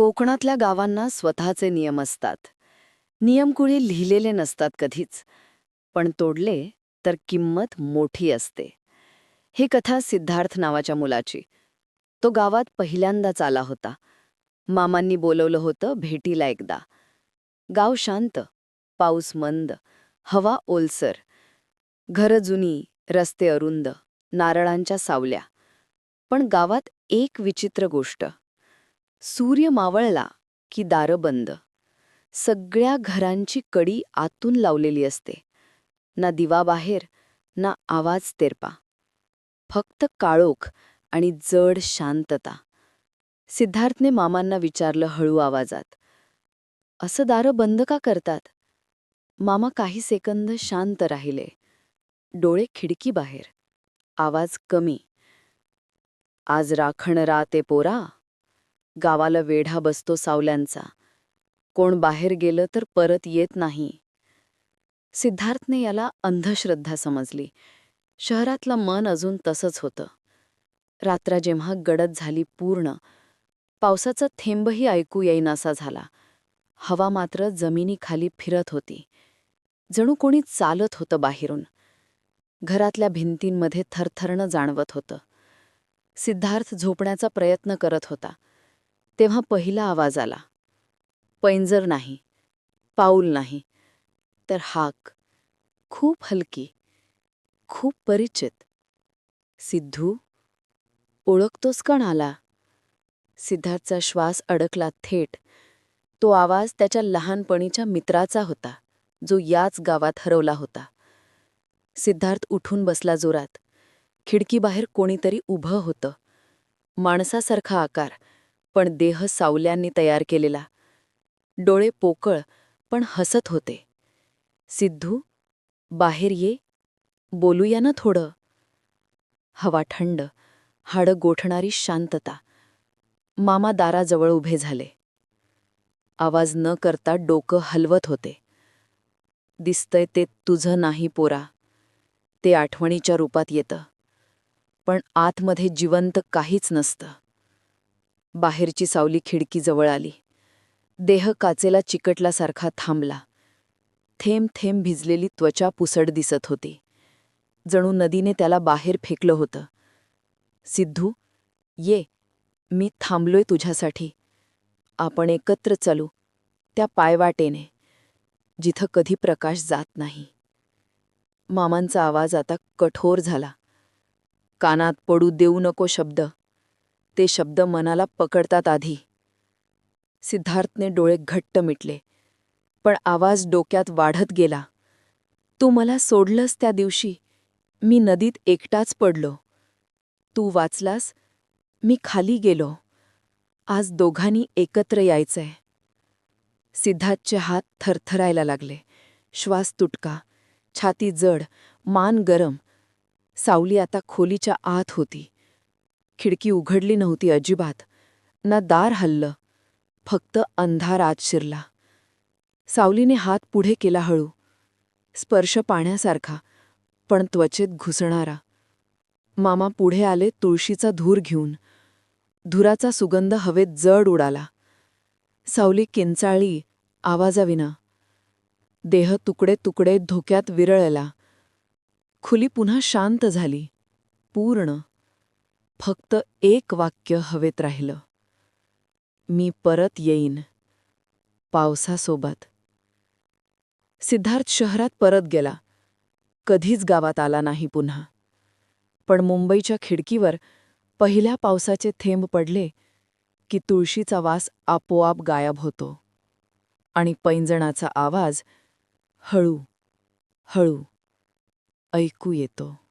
कोकणातल्या गावांना स्वतःचे नियम असतात. नियम कुणी लिहिलेले नसतात कधीच. पण तोडले तर किंमत मोठी असते. ही कथा सिद्धार्थ नावाच्या मुलाची. तो गावात पहिल्यांदाच आला होता. मामांनी बोलवलं होतं भेटीला एकदा. गाव शांत पाऊस मंद हवा ओलसर. घरं जुनी रस्ते अरुंद नारळांच्या सावल्या. पण गावात एक विचित्र गोष्ट. सूर्य मावळला की दारं बंद. सगळ्या घरांची कडी आतून लावलेली असते. ना दिवा बाहेर ना आवाज तेरपा. फक्त काळोख आणि जड शांतता. सिद्धार्थने मामांना विचारलं हळू आवाजात. असं दारं बंद का करतात? मामा काही सेकंद शांत राहिले. डोळे खिडकी बाहेर. आवाज कमी. आज राखण राते पोरा. गावाला वेढा बसतो सावल्यांचा. कोण बाहेर गेलं तर परत येत नाही. सिद्धार्थने याला अंधश्रद्धा समजली. शहरातलं मन अजून तसंच होतं. रात्र जेव्हा गडद झाली पूर्ण पावसाचा थेंबही ऐकू येईनासा झाला. हवा मात्र जमिनीखाली फिरत होती. जणू कोणी चालत होतं बाहेरून. घरातल्या भिंतींमध्ये थरथरणं जाणवत होतं. सिद्धार्थ झोपण्याचा प्रयत्न करत होता. तेव्हा पहिला आवाज आला. पैंजर नाही पाऊल नाही तर हाक खूप हलकी खूप परिचित. सिद्धू ओळखतोस कण आला सिद्धार्थचा श्वास अडकला थेट. तो आवाज त्याच्या लहानपणीच्या मित्राचा होता जो याच गावात हरवला होता. सिद्धार्थ उठून बसला जोरात. खिडकीबाहेर कोणीतरी उभं होतं. माणसासारखा आकार पण देह सावल्यांनी तयार केलेला. डोळे पोकळ पण हसत होते. सिद्धू बाहेर ये बोलूया ना थोडं. हवा थंड हाडं गोठणारी शांतता. मामा दाराजवळ उभे झाले. आवाज न करता डोकं हलवत होते. दिसतंय ते तुझं नाही पोरा. ते आठवणीच्या रूपात येतं. पण आतमध्ये जिवंत काहीच नसतं. बाहेरची सावली खिडकीजवळ आली. देह काचेला चिकटल्यासारखा थांबला. थेंब थेंब भिजलेली त्वचा पुसड दिसत होती. जणू नदीने त्याला बाहेर फेकलं होतं. सिद्धू ये. मी थांबलोय तुझ्यासाठी. आपण एकत्र चालू. त्या पायवाटेने. जिथं कधी प्रकाश जात नाही. मामांचा आवाज आता कठोर झाला. कानात पडू देऊ नको शब्द. ते शब्द मनाला पकडतात आधी. सिद्धार्थने डोळे घट्ट मिटले पण आवाज डोक्यात वाढत गेला. तू मला सोडलंस त्या दिवशी. मी नदीत एकटाच पडलो. तू वाचलास. मी खाली गेलो. आज दोघांनी एकत्र यायचंय. सिद्धार्थचे हात थरथरायला लागले. श्वास तुटका. छाती जड. मान गरम. सावली आता खोलीच्या आत होती. खिडकी उघडली नव्हती अजिबात. ना दार हल्लं फक्त अंधार आत शिरला. सावलीने हात पुढे केला हळू. स्पर्श पाण्यासारखा पण त्वचेत घुसणारा. मामा पुढे आले तुळशीचा धूर घेऊन. धुराचा सुगंध हवेत जड उडाला. सावली किंचाळी आवाजाविना. देह तुकडे तुकडे धोक्यात विरळला. खुली पुन्हा शांत झाली. पूर्ण. फक्त एक वाक्य हवेत राहिलं. मी परत येईन. पावसासोबत. सिद्धार्थ शहरात परत गेला. कधीच गावात आला नाही पुन्हा. पण मुंबईच्या खिडकीवर पहिल्या पावसाचे थेंब पडले की तुळशीचा वास आपोआप गायब होतो. आणि पैंजणाचा आवाज हळू हळू ऐकू येतो.